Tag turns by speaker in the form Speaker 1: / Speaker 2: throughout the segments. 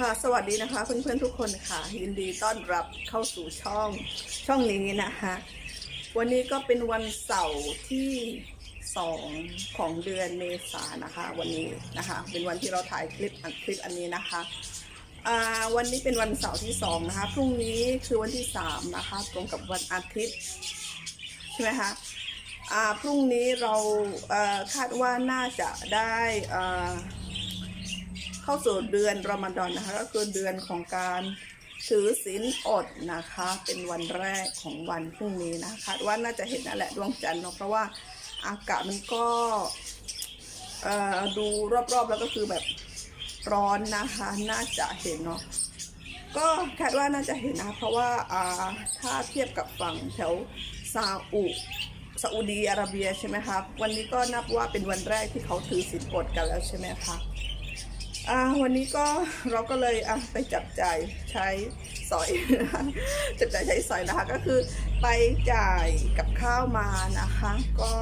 Speaker 1: ค่ะสวัสดีนะคะเพื่อนๆทุกคนค่ะยินดีต้อนรับเข้าสู่ช่องช่องนี้นะคะวันนี้ก็เป็นวันเสาร์ที่สองของเดือนเมษานะคะ วันนี้นะคะ เป็นวันที่เราถ่ายคลิปอัดคลิปอันนี้นะคะวันนี้เป็นวันเสาร์ที่สองนะคะพรุ่งนี้คือวันที่สามนะคะตรงกับวันอาทิตย์ใช่ไหมคะพรุ่งนี้เราคาดว่าน่าจะได้อ่า เข้าสู่เดือนรอมฎอนนะคะก็คือเดือนของการถือศีลอดนะคะ เป็นวันแรกของวันพรุ่งนี้นะคาดว่าน่าจะเห็นนั่นแหละดวงจันทร์เนาะเพราะว่าอากาศมันก็ดูรอบๆแล้วก็คือแบบร้อนนะคะ น่าจะเห็นเนาะก็คาดว่าน่าจะเห็นนะคะเพราะว่าถ้าเทียบกับฝั่งแถวซาอุซาอุดีอาระเบียใช่ไหมคะวันนี้ก็นับว่าเป็นวันแรกที่เขาถือศีลอดกันแล้วใช่ไหมคะ วันนี้ก็เราก็เลยไปจับจ่ายใช้สอยจับจ่ายใช้สอยนะคะก็คือไปจ่ายกับข้าวมานะคะ ก็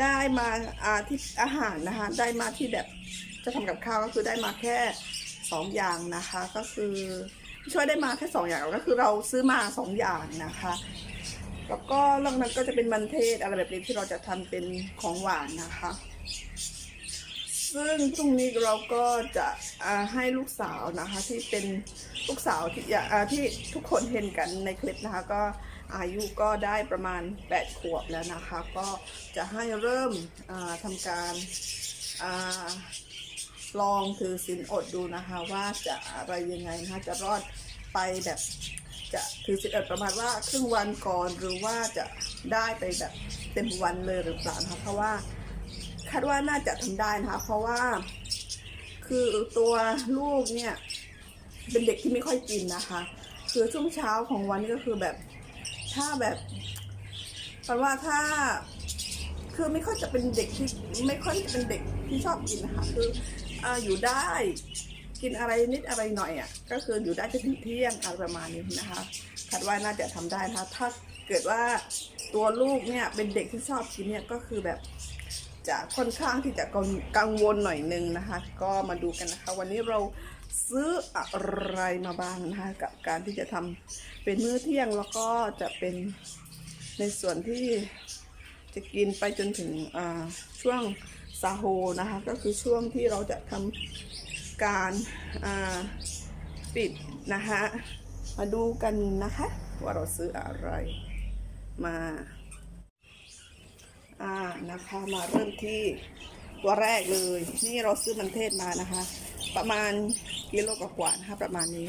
Speaker 1: ได้มาอาที่อาหารนะคะ ได้มาที่แบบจะทำกับข้าวก็คือได้มาแค่สองอย่างนะคะ ก็คือช่วยได้มาแค่สองอย่างก็คือเราซื้อมาสองอย่างนะคะแล้วก็นอกนั้นก็จะเป็นมันเทศอะไรแบบนี้ที่เราจะทำเป็นของหวานนะคะ ซึ่งพรุ่งนี้เราก็จะให้ลูกสาวนะคะ ที่เป็นลูกสาวที่ที่ทุกคนเห็นกันในคลิปนะคะ ก็อายุก็ได้ประมาณ 8 ขวบแล้วนะคะ ก็จะให้เริ่มทำการอลองถือศีลอดดูนะคะ ว่าจะอะไรยังไงนะคะจะรอดไปแบบจะถือศีลอดประมาณว่าครึ่งวันก่อนหรือว่าจะได้ไปแบบเต็มวันเลยหรือเปล่านะคะเพราะว่า คาดว่าน่าจะทำได้นะคะ เพราะว่า คือตัวลูกเนี่ย เป็นเด็กที่ไม่ค่อยกินนะคะ คือช่วงเช้าของวันนี้ก็คือแบบ ถ้าแบบแปลว่าถ้าคือไม่ค่อยจะเป็นเด็กที่ไม่ค่อยจะเป็นเด็กที่ชอบกินนะคะคือออยู่ได้กินอะไรนิดอะไรหน่อยอะก็คืออยู่ได้จนถึงเที่ยงอะไรประมาณนี้นะคะคาดว่าน่าจะทำได้นะคะถ้าเกิดว่าตัวลูกเนี่ยเป็นเด็กที่ชอบกินเนี่ยก็คือแบบ จะค่อนข้างที่จะกังวลหน่อยนึงนะคะ ก็มาดูกันนะคะ วันนี้เราซื้ออะไรมาบ้างนะคะกับการที่จะทำเป็นมื้อเที่ยงแล้วก็จะเป็นในส่วนที่จะกินไปจนถึงช่วงซาโฮนะคะ ก็คือช่วงที่เราจะทำการปิดนะคะ มาดูกันนะคะ ว่าเราซื้ออะไรมา อ่านะคะมาเริ่มที่ตัวแรกเลย นี่เราซื้อมันเทศมานะคะ ประมาณกิโลกว่าๆนะคะประมาณนี้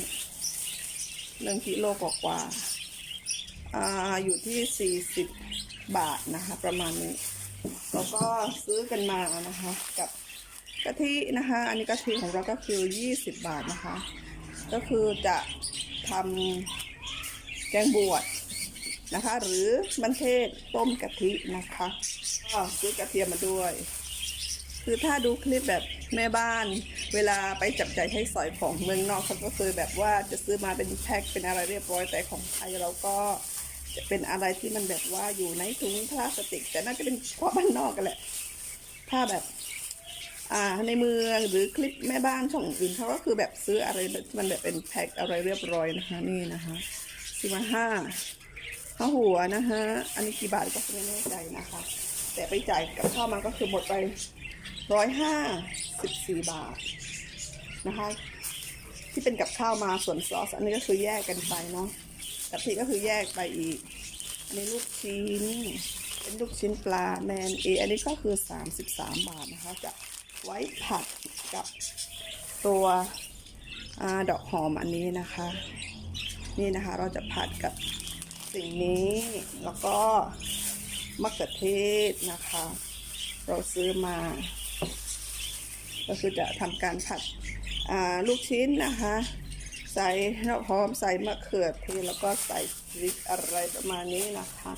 Speaker 1: หนึ่งกิโลกว่าๆอ่าอยู่ที่สี่สิบบาทนะคะ ประมาณนี้แล้วก็ซื้อกันมานะคะ กับกะทินะคะ อันนี้กะทิของเราก็คือยี่สิบบาทนะคะ ก็คือจะทำแกงบวช นะคะ หรือมันเทศต้มกะทินะคะก็ซื้อกระเทียมมาด้วย คือถ้าดูคลิปแบบแม่บ้าน เวลาไปจับใจใช้สอยของเมืองนอกเขาก็คือแบบว่าจะซื้อมาเป็นแพ็คเป็นอะไรเรียบร้อยแต่ของไทยเราก็จะเป็นอะไรที่มันแบบว่าอยู่ในถุงพลาสติก แต่น่าจะเป็นเพราะบ้านนอกกันแหละ ถ้าแบบ อ่าในเมืองหรือคลิปแม่บ้านช่องอื่นเขาก็คือแบบซื้ออะไรมันแบบเป็นแพ็คอะไรเรียบร้อยนะคะนี่นะคะซื้อมาห้า ข้าวหัวนะฮะ อันนี้กี่บาทก็ไม่แน่ใจนะคะ แต่ไปจ่ายกับข้าวมาก็คือหมดไปร้อยห้าสิบสี่บาทนะคะ ที่เป็นกับข้าวมาส่วนซอส อันนี้ก็คือแยกกันไปเนาะกะทิก็คือแยกไปอีกอันนี้ลูกชิ้นเป็นลูกชิ้นปลาแมนเออันนี้ก็คือสามสิบสามบาทนะคะจะไว้ผัดกับตัวอดอกหอมอันนี้นะคะ นี่นะคะเราจะผัดกับ สิ่งนี้ แล้วก็มะเขือเทศนะคะ เราซื้อมา ก็คือจะทำการผัดลูกชิ้นนะคะ ใส่หอมใส่มะเขือเทศแล้วก็ใส่พริกอะไรประมาณนี้นะคะ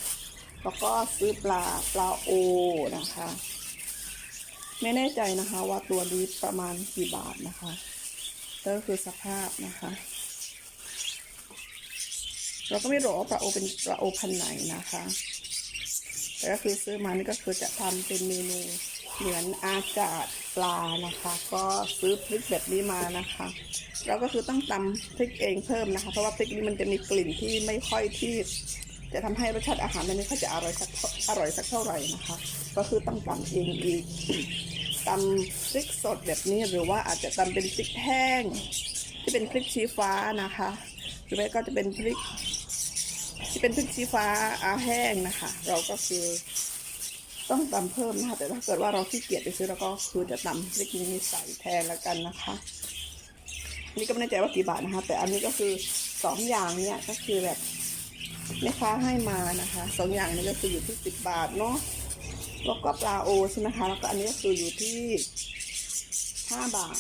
Speaker 1: แล้วก็ซื้อปลาปลาโอนะคะ ไม่แน่ใจนะคะว่าตัวนี้ประมาณกี่บาทนะคะก็คือสภาพนะคะ เราก็ไม่รู้ว่าปลาโอเป็นปลาโอพันไหนนะคะ แต่ก็คือซื้อมานี่ก็คือจะทำเป็นเมนูเหมือนอากาศปลานะคะ ก็ซื้อพริกแบบนี้มานะคะ เราก็คือต้องตำพริกเองเพิ่มนะคะ เพราะว่าพริกนี้มันจะมีกลิ่นที่ไม่ค่อยที่ จะทำให้รสชาติอาหารมันไม่ค่อยจะอร่อยสักอร่อยสักเท่าไหร่นะคะ ก็คือต้องตำเองอีกตำพริกสดแบบนี้หรือว่าอาจจะตำเป็นพริกแห้ง ที่เป็นพริกชี้ฟ้านะคะ รือไม่ก็จะเป็นพริก ที่เป็นพริกชี้ฟ้าอาแห้งนะคะ เราก็คือต้องตำเพิ่มนะคะ แต่ถ้าเกิดว่าเราขี้เกียจไปซื้อเราก็คือจะตำพริกนี้ใส่แทนแล้วกันนะคะนี่ก็ไม่แน่ใจว่ากี่บาทนะคะ แต่อันนี้ก็คือสองอย่างเนี่ยก็คือแบบแม่ค้าให้มานะคะสองอย่างนี้ก็คืออยู่ที่สิบบาทเนาะแล้วก็ปลาโอใช่ไหมคะแล้วก็อันนี้ก็คืออยู่ที่ห้าบาท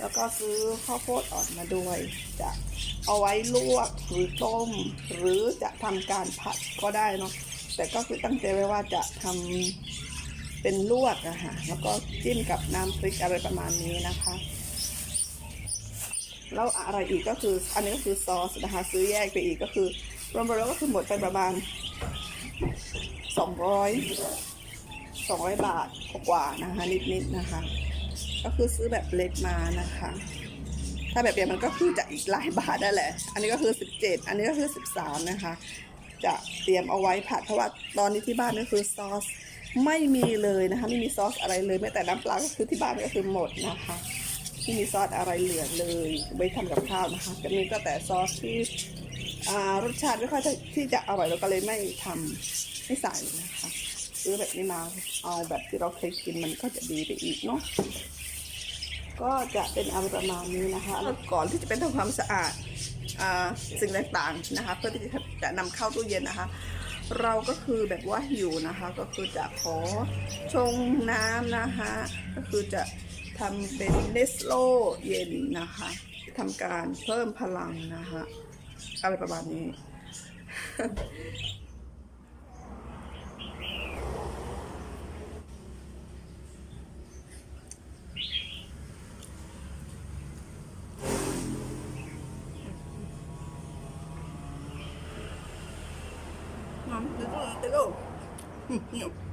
Speaker 1: แล้วก็ซื้อข้าวโพดอ่อนมาด้วยจะ เอาไว้ลวกหรือต้ม หรือจะทำการผัดก็ได้เนาะแต่ก็คือตั้งใจไว้ว่าจะทำเป็นลวกอะค่ะแล้วก็จิ้มกับน้ำพริกอะไรประมาณนี้นะคะแล้วอะไรอีกก็คืออันนี้ก็คือซอสนะคะซื้อแยกไปอีกก็คือ รวมๆแล้วก็คือหมดไปประมาณสองร้อยสองร้อยบาทกว่านะคะนิดๆนะคะ ก็คือซื้อแบบเล็กมานะคะ ถ้าแบบใหญ่มันก็คือจะอีกหลายบาทได้แหละ อันนี้ก็คือ 17 อันนี้ก็คือ 13 นะคะ จะเตรียมเอาไว้ผัดเพราะว่าตอนนี้ที่บ้านก็คือซอสไม่มีเลยนะคะ ไม่มีซอสอะไรเลยแม้แต่น้ำปลาก็คือที่บ้านก็คือหมดนะคะไม่มีซอสอะไรเหลือเลยไว้ทำกับข้าวนะคะจะมีก็แต่ซอสที่รสชาติไม่ค่อยที่จะอร่อยเราก็เลยไม่ทำไม่ใส่นะคะซื้อแบบนี้มาเอาแบบที่เราเคยกินมันก็จะดีไปอีกเนาะ ก็จะเป็นอะไรประมาณนี้นะคะแล้วก่อนที่จะเป็นทำความสะอาดอสิ่งต่างๆนะคะเพื่อที่จะจะนำเข้าตู้เย็นนะคะ เราก็คือแบบว่าหิวนะคะ ก็คือจะขอชงน้ำนะคะก็คือจะทำเป็นเนสโลเย็นนะคะทำการเพิ่มพลังนะคะอะไรประมาณนี้ dito dito.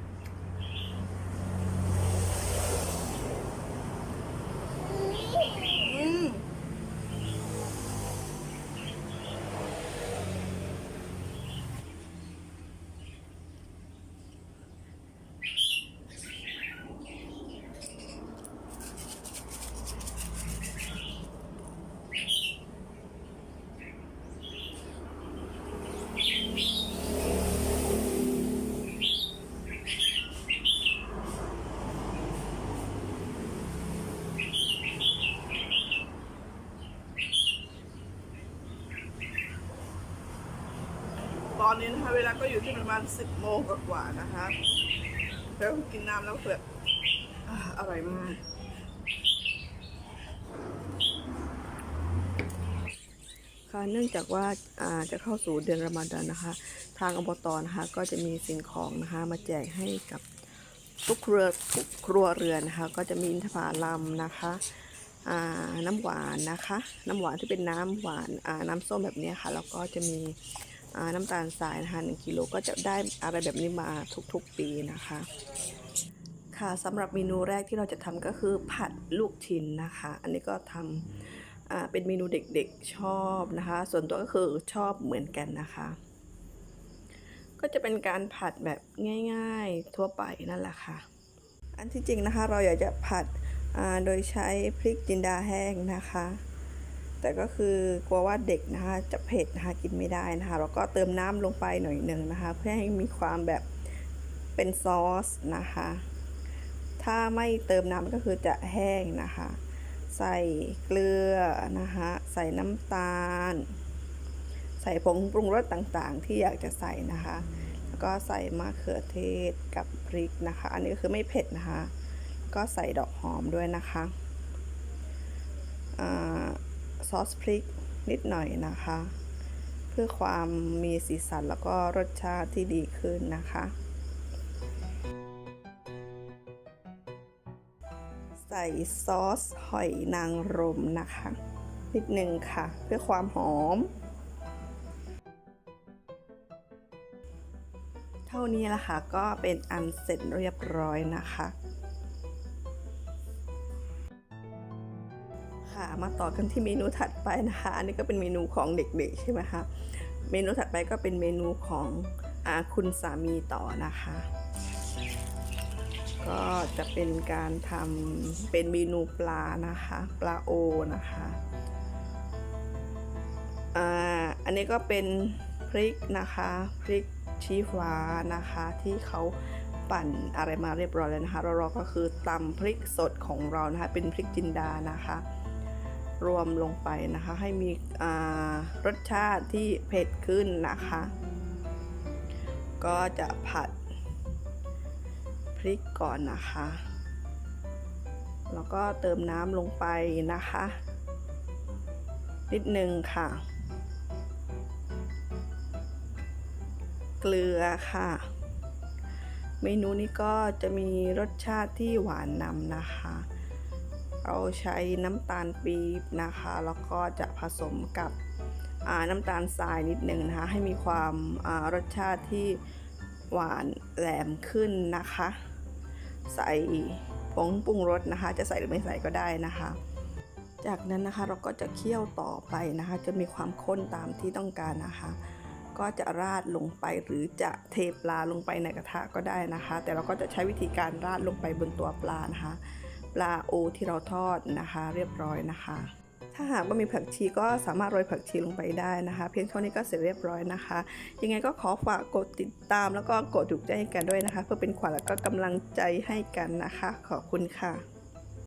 Speaker 1: อนนี้นะคะ เวลาก็อยู่ที่ประมาณ10โมงกว่าๆนะคะแล้วกินน้ำแล้วเผือกอ่าอร่อยมากค่ะเนื่องจากว่าจะเข้าสู่เดือนรอมฎอนนะคะ ทางอบตนะคะก็จะมีสิ่งของนะคะมาแจกให้กับทุกครัวทุกครัวเรือนนะคะ ก็จะมีอินทผลัมนะคะน้ำหวานนะคะ น้ำหวานที่เป็นน้ำหวานน้ำส้มแบบนี้ค่ะแล้วก็จะมี น้ำตาลทรายนะคะหนึ่งกิโลก็จะได้อะไรแบบนี้มาทุกๆปีนะคะ ค่ะสำหรับเมนูแรกที่เราจะทำก็คือผัดลูกชิ้นนะคะ อันนี้ก็ทำเป็นเมนูเด็กๆชอบนะคะ ส่วนตัวก็คือชอบเหมือนกันนะคะ ก็จะเป็นการผัดแบบง่ายๆทั่วไปนั่นแหละค่ะ อันที่จริงนะคะเราอยากจะผัดโดยใช้พริกจินดาแห้งนะคะ แต่ก็คือกลัวว่าเด็กนะคะจะเผ็ดนะคะกินไม่ได้นะคะเราก็เติมน้ำลงไปหน่อยหนึ่งนะคะ เพื่อให้มีความแบบเป็นซอสนะคะ ถ้าไม่เติมน้ำก็คือจะแห้งนะคะ ใส่เกลือนะคะใส่น้ำตาล ใส่ผงปรุงรสต่างๆ ที่อยากจะใส่นะคะ แล้วก็ใส่มะเขือเทศกับพริกนะคะ อันนี้คือไม่เผ็ดนะคะ ก็ใส่ดอกหอมด้วยนะคะ ซอสพริกนิดหน่อยนะคะ เพื่อความมีสีสันแล้วก็รสชาติที่ดีขึ้นนะคะ ใส่ซอสหอยนางรมนะคะ นิดหนึ่งค่ะ เพื่อความหอม เท่านี้ละค่ะก็เป็นอันเสร็จเรียบร้อยนะคะ มาต่อกันที่เมนูถัดไปนะคะ อันนี้ก็เป็นเมนูของเด็กๆใช่ไหมคะ เมนูถัดไปก็เป็นเมนูของอคุณสามีต่อนะคะ ก็จะเป็นการทำเป็นเมนูปลานะคะ ปลาโอนะคะอันนี้ก็เป็นพริกนะคะพริกชี้ฟ้านะคะที่เขาปั่นอะไรมาเรียบร้อยแล้วนะคะเราก็คือตำพริกสดของเรานะคะเป็นพริกจินดานะคะ รวมลงไปนะคะ ให้มีรสชาติที่เผ็ดขึ้นนะคะ ก็จะผัดพริกก่อนนะคะ แล้วก็เติมน้ำลงไปนะคะ นิดนึงค่ะ เกลือค่ะ เมนูนี้ก็จะมีรสชาติที่หวานนำนะคะ เราใช้น้ำตาลปี๊บนะคะ แล้วก็จะผสมกับน้ำตาลทรายนิดหนึ่งนะคะ ให้มีความรสชาติที่หวานแหลมขึ้นนะคะ ใส่ผงปรุงรสนะคะ จะใส่หรือไม่ใส่ก็ได้นะคะ จากนั้นนะคะเราก็จะเคี่ยวต่อไปนะคะจนมีความข้นตามที่ต้องการนะคะ ก็จะราดลงไปหรือจะเทปลาลงไปในกระทะก็ได้นะคะ แต่เราก็จะใช้วิธีการราดลงไปบนตัวปลานะคะ ลาโอที่เราทอดนะคะ เรียบร้อยนะคะ ถ้าหากว่ามีผักชีก็สามารถโรยผักชีลงไปได้นะคะ เพียงเท่านี้ก็เสร็จเรียบร้อยนะคะ ยังไงก็ขอฝากกดติดตามแล้วก็กดถูกใจให้กันด้วยนะคะ เพื่อเป็นขวัญและก็กำลังใจให้กันนะคะ ขอบคุณค่ะ